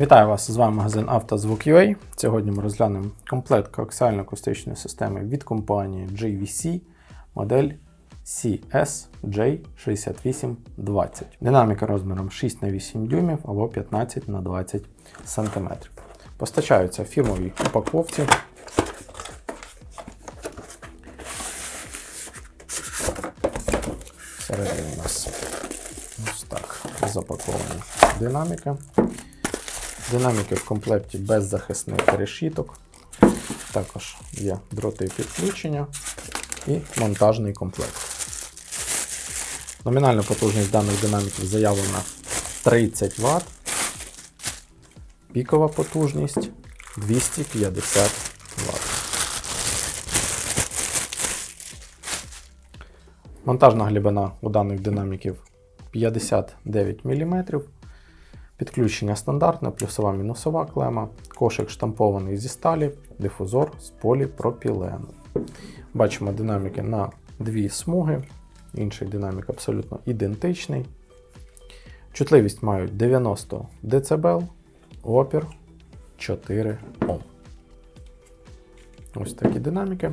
Вітаю вас! З вами магазин «Автозвук.UA». Сьогодні ми розглянемо комплект коаксіально-акустичної системи від компанії JVC модель CSJ6820. Динаміка розміром 6х8 дюймів або 15х20 см. Постачаються фірмовій упаковці. Всередині у нас ось так запаковані динаміки. Динаміки в комплекті без захисних решіток. Також є дроти підключення і монтажний комплект. Номінальна потужність даних динаміків заявлена 30 Вт. Пікова потужність 250 Вт. Монтажна глибина у даних динаміків 59 мм. Підключення стандартне, плюсова мінусова клема, кошик штампований зі сталі, дифузор з поліпропілену. Бачимо динаміки на дві смуги, інший динамік абсолютно ідентичний. Чутливість мають 90 дБ, опір 4 Ом. Ось такі динаміки.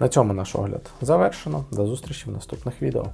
На цьому наш огляд завершено. До зустрічі в наступних відео.